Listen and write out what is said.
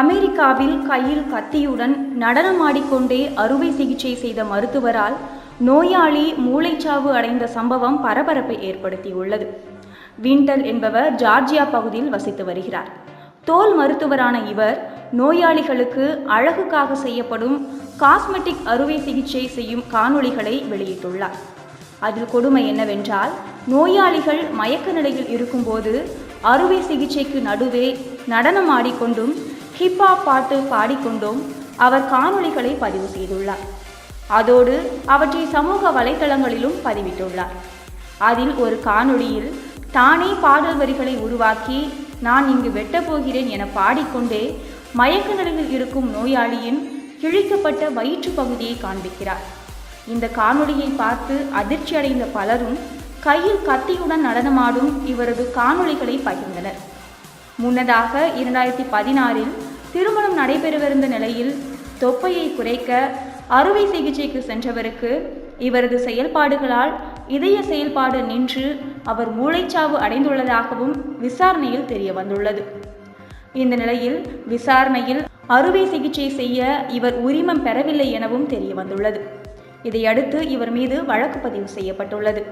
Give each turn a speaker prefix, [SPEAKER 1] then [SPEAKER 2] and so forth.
[SPEAKER 1] அமெரிக்காவில் கையில் கத்தியுடன் நடனமாடிக்கொண்டே அறுவை சிகிச்சை செய்த மருத்துவரால் நோயாளி மூளைச்சாவு அடைந்த சம்பவம் பரபரப்பை ஏற்படுத்தியுள்ளது. விண்டல் என்பவர் ஜார்ஜியா பகுதியில் வசித்து வருகிறார். தோல் மருத்துவரான இவர் நோயாளிகளுக்கு அழகுக்காக செய்யப்படும் காஸ்மெட்டிக் அறுவை சிகிச்சை செய்யும் காணொளிகளை வெளியிட்டுள்ளார். அதில் கொடுமை என்னவென்றால் நோயாளிகள் மயக்க நிலையில் இருக்கும்போது அறுவை சிகிச்சைக்கு நடுவே நடனமாடிக்கொண்டும் ஹிப்ஹாப் பாட்டு பாடிக்கொண்டும் அவர் காணொளிகளை பதிவு செய்துள்ளார். அதோடு அவற்றை சமூக வலைத்தளங்களிலும் பதிவிட்டுள்ளார். அதில் ஒரு காணொளியில் தானே பாடல் வரிகளை உருவாக்கி நான் இங்கு வெட்டப்போகிறேன் என பாடிக்கொண்டே மயக்க நிலையில் இருக்கும் நோயாளியின் கிழிக்கப்பட்ட வயிற்று பகுதியை காண்பிக்கிறார். இந்த காணொளியை பார்த்து அதிர்ச்சி அடைந்த பலரும் கையில் கத்தியுடன் நடனமாடும் இவரது காணொளிகளை பகிர்ந்தனர். முன்னதாக இரண்டாயிரத்தி பதினாறில் திருமணம் நடைபெறவிருந்த நிலையில் தொப்பையை குறைக்க அறுவை சிகிச்சைக்கு சென்றவருக்கு இவரது செயல்பாடுகளால் இதய செயல்பாடு நின்று அவர் மூளைச்சாவு அடைந்துள்ளதாகவும் விசாரணையில் தெரிய வந்துள்ளது இந்த நிலையில் விசாரணையில் அறுவை சிகிச்சை செய்ய இவர் உரிமம் பெறவில்லை எனவும் தெரிய வந்துள்ளது இதையடுத்து இவர் மீது வழக்கு பதிவு செய்யப்பட்டுள்ளது.